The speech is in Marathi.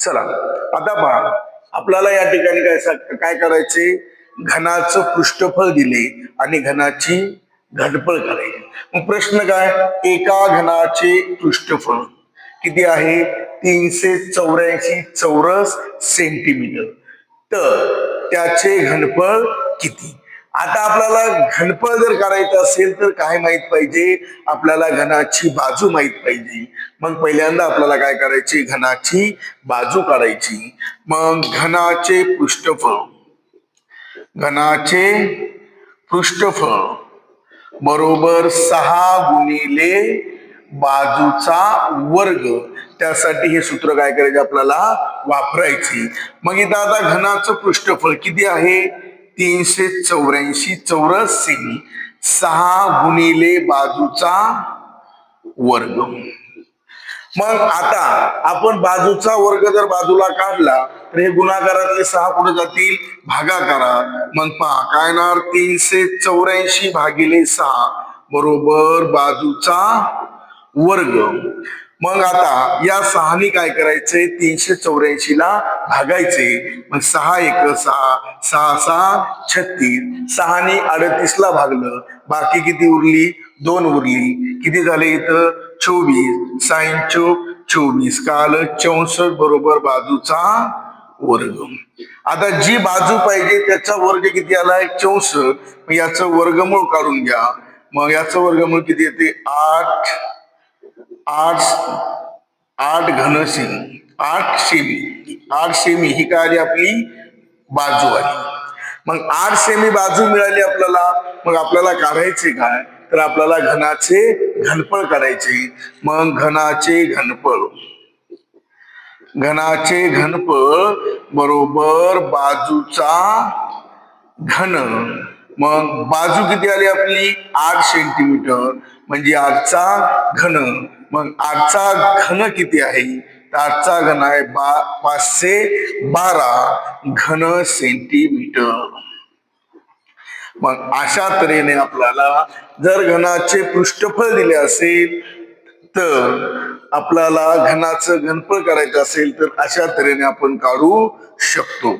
चला आता पहा आपल्याला या ठिकाणी काय काय करायचे? घनाचं पृष्ठफळ दिले आणि घनाची घटफळ करायची. मग प्रश्न काय? एका घनाचे पृष्ठफळ किती आहे? तीनशे चौऱ्याऐंशी चौरस सेंटीमीटर. तर त्याचे घनफळ किती? आता आपल्याला घनफळ जर करायचं असेल तर काय माहीत पाहिजे? आपल्याला घनाची बाजू माहीत पाहिजे. मग पहिल्यांदा आपल्याला काय करायची? घनाची बाजू काढायची. मग घनाचे पृष्ठफळ. घनाचे पृष्ठफळ. बरोबर सहा गुणिले बाजूचा वर्ग. त्यासाठी हे सूत्र काय करायचे? आपल्याला वापरायचे. मग इथं आता घनाचं पृष्ठफळ किती आहे? तीनशे चौऱ्याऐंशी चौरस सेमी सहा गुणिले बाजूचा वर्ग. मग आता आपण बाजूचा वर्ग जर बाजूला काढला तर हे गुणाकारातले सहा पुढे जातील भागाकारात. मग पहा काय ना तीनशे चौऱ्याऐंशी भागिले सहा बरोबर बाजूचा वर्ग. मग आता या सहानी काय करायचंय तीनशे चौऱ्याऐंशी ला भागायचे. मग सहा एक सहा सहा सहा छत्तीस. सहानी अडतीस ला भागलं. बाकी किती उरली? दोन उरली. किती झाले इथं? चोवीस. साईन चोक चोवीस. का आलं चौसष्ट बरोबर बाजूचा वर्ग. आता जी बाजू पाहिजे त्याचा वर्ग किती आलाय? चौसष्ट. मग याचं वर्गमूळ काढून घ्या. मग याचं वर्गमूळ किती येते? आठ. आठ आठ घनसेमी आठ सेमी आठ सेमी ही काय आली आपली बाजू आली मग आठ सेमी बाजू मिळाली आपल्याला मग आपल्याला काढायचे काय? तर आपल्याला घनाचे घनफळ काढायचे. मग घनाचे घनफळ. घनाचे घनफळ बरोबर बाजूचा घन. मग बाजू किती आली आपली? आठ सेंटीमीटर म्हणजे आठचा घन. मग आठचा घन किती आहे? तर आठचा घन आहे बा पाचशे बारा घन सेंटीमीटर मग अशा तऱ्हेने आपल्याला जर घनाचे पृष्ठफळ दिले असेल तर आपल्याला घनाचं घनफळ करायचं असेल तर अशा तऱ्हेने आपण काढू शकतो.